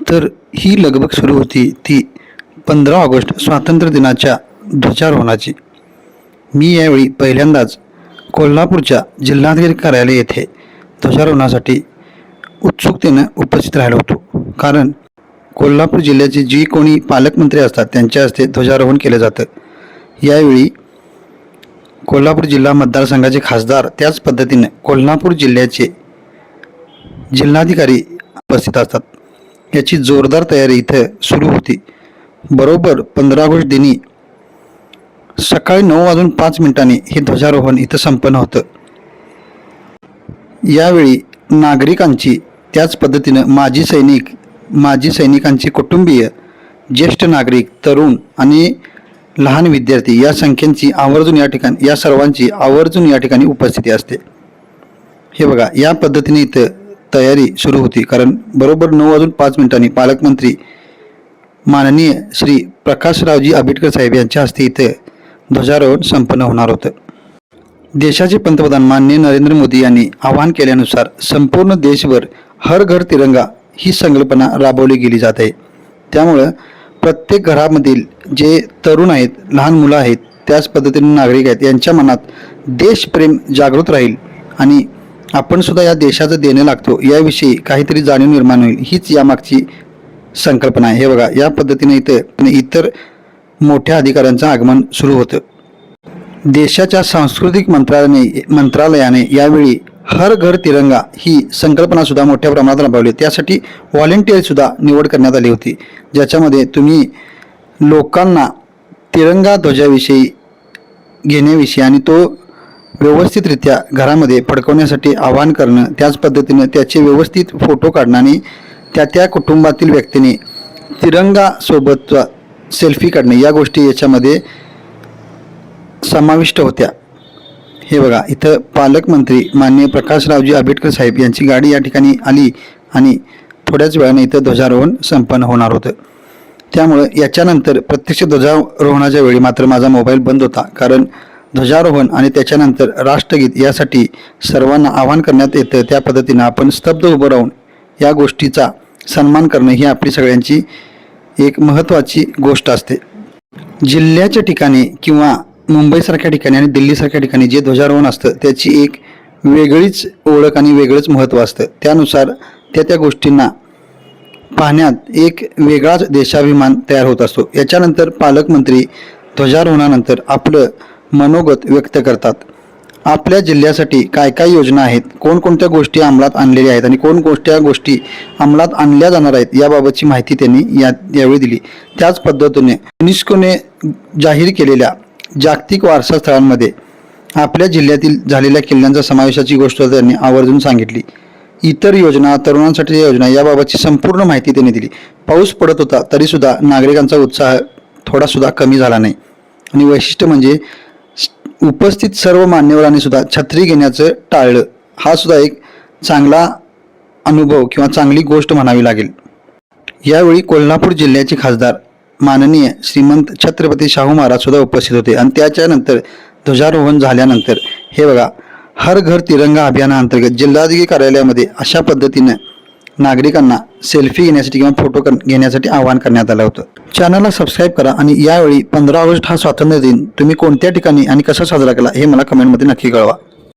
तर ही लगबग सुरू होती ती पंधरा ऑगस्ट स्वातंत्र्य दिनाच्या ध्वजारोहणाची. मी यावेळी पहिल्यांदाच कोल्हापूरच्या जिल्हाधिकारी कार्यालय येथे ध्वजारोहणासाठी उत्सुकतेनं उपस्थित राहिलो होतो. कारण कोल्हापूर जिल्ह्याचे जी कोणी पालकमंत्री असतात त्यांच्या हस्ते ध्वजारोहण केलं जातं. यावेळी कोल्हापूर जिल्हा मतदारसंघाचे खासदार त्याच पद्धतीने कोल्हापूर जिल्ह्याचे जिल्हाधिकारी उपस्थित असतात. याची जोरदार तयारी इथं सुरू होती. बरोबर पंधरा ऑगस्ट दिनी सकाळी नऊ वाजून पाच मिनिटांनी हे ध्वजारोहण इथं संपन्न होतं. यावेळी नागरिकांची त्याच पद्धतीनं माजी सैनिक माजी सैनिकांची कुटुंबीय ज्येष्ठ नागरिक तरुण आणि लहान विद्यार्थी या संख्येची आवर्जून या ठिकाणी या सर्वांची आवर्जून या ठिकाणी उपस्थिती असते. हे बघा या पद्धतीने इथं तयारी सुरू होती. कारण बरोबर नऊ वाजून पाच मिनिटांनी पालकमंत्री माननीय श्री प्रकाशरावजी आंबेडकर साहेब यांच्या हस्ते इथं ध्वजारोहण संपन्न होणार होतं. देशाचे पंतप्रधान माननीय नरेंद्र मोदी यांनी आवाहन केल्यानुसार संपूर्ण देशभर हर घर तिरंगा ही संकल्पना राबवली गेली जात आहे. त्यामुळं प्रत्येक घरामधील जे तरुण आहेत लहान मुलं आहेत त्याच पद्धतीने नागरिक आहेत यांच्या मनात देशप्रेम जागृत राहील आणि आपण सुद्धा या देशाचं देणं लागतो. याविषयी काहीतरी जाणीव निर्माण होईल. हीच यामागची संकल्पना आहे. हे बघा या पद्धतीने इथं इतर मोठ्या अधिकाऱ्यांचं आगमन सुरू होतं. देशाच्या सांस्कृतिक मंत्रालयाने मंत्रालयाने यावेळी हर घर तिरंगा ही संकल्पना सुद्धा मोठ्या प्रमाणात राबवली. त्यासाठी व्हॉलेंटिअर सुद्धा निवड करण्यात आली होती. ज्याच्यामध्ये तुम्ही लोकांना तिरंगा ध्वजाविषयी घेण्याविषयी आणि तो व्यवस्थितरित्या घरामध्ये फडकवण्यासाठी आवाहन करणं त्याच पद्धतीनं त्याचे व्यवस्थित फोटो काढणं आणि त्या त्या कुटुंबातील व्यक्तीने तिरंगासोबतचा सेल्फी काढणे या गोष्टी याच्यामध्ये समाविष्ट होत्या. हे बघा इथं पालकमंत्री माननीय प्रकाशरावजी आंबेडकर साहेब यांची गाडी या ठिकाणी आली आणि थोड्याच वेळाने इथं ध्वजारोहण संपन्न होणार होतं. त्यामुळं याच्यानंतर प्रत्यक्ष ध्वजारोहणाच्या वेळी मात्र माझा मोबाईल बंद होता कारण ध्वजारोहण आणि त्याच्यानंतर राष्ट्रगीत यासाठी सर्वांना आवाहन करण्यात येतं त्या पद्धतीनं आपण स्तब्ध उभं राहून या गोष्टीचा सन्मान करणं ही आपली सगळ्यांची एक महत्त्वाची गोष्ट असते. जिल्ह्याच्या ठिकाणी किंवा मुंबईसारख्या ठिकाणी आणि दिल्लीसारख्या ठिकाणी जे ध्वजारोहण असतं त्याची एक वेगळीच ओळख आणि वेगळंच महत्त्व असतं. त्यानुसार त्या त्या गोष्टींना पाहण्यात एक वेगळाच देशाभिमान तयार होत असतो. याच्यानंतर पालकमंत्री ध्वजारोहणानंतर आपलं मनोगत व्यक्त करतात. आपल्या जिल्ह्यासाठी काय काय योजना आहेत? कोणकोणत्या गोष्टी अंमलात आणलेल्या आहेत आणि कोणकोणत्या गोष्टी अंमलात आणल्या जाणार आहेत याबाबतची माहिती त्यांनी या यावेळी दिली. त्याच पद्धतीने युनेस्कोने जाहीर केलेल्या जागतिक वारसा स्थळांमध्ये आपल्या जिल्ह्यातील झालेल्या किल्ल्यांचा समावेशाची गोष्ट त्यांनी आवर्जून सांगितली. इतर योजना तरुणांसाठी योजना याबाबतची संपूर्ण माहिती त्यांनी दिली. पाऊस पडत होता तरीसुद्धा नागरिकांचा उत्साह थोडासुद्धा कमी झाला नाही. आणि वैशिष्ट्य म्हणजे उपस्थित सर्व मान्यवरांनी सुद्धा छत्री घेण्याचं टाळलं. हा सुद्धा एक चांगला अनुभव किंवा चांगली गोष्ट म्हणावी लागेल. यावेळी कोल्हापूर जिल्ह्याचे खासदार माननीय श्रीमंत छत्रपती शाहू महाराज सुद्धा उपस्थित होते. आणि त्याच्यानंतर ध्वजारोहण झाल्यानंतर हे बघा हर घर तिरंगा अभियानाअंतर्गत जिल्हाधिकारी कार्यालयामध्ये अशा पद्धतीनं नागरिकांना सेल्फी घेण्यासाठी किंवा फोटो घेण्यासाठी आवाहन करण्यात आलं होतं. चॅनलला सबस्क्राईब करा आणि यावेळी पंधरा ऑगस्ट हा स्वातंत्र्य दिन. तुम्ही कोणत्या ठिकाणी आणि कसा साजरा केला हे मला कमेंटमध्ये नक्की कळवा.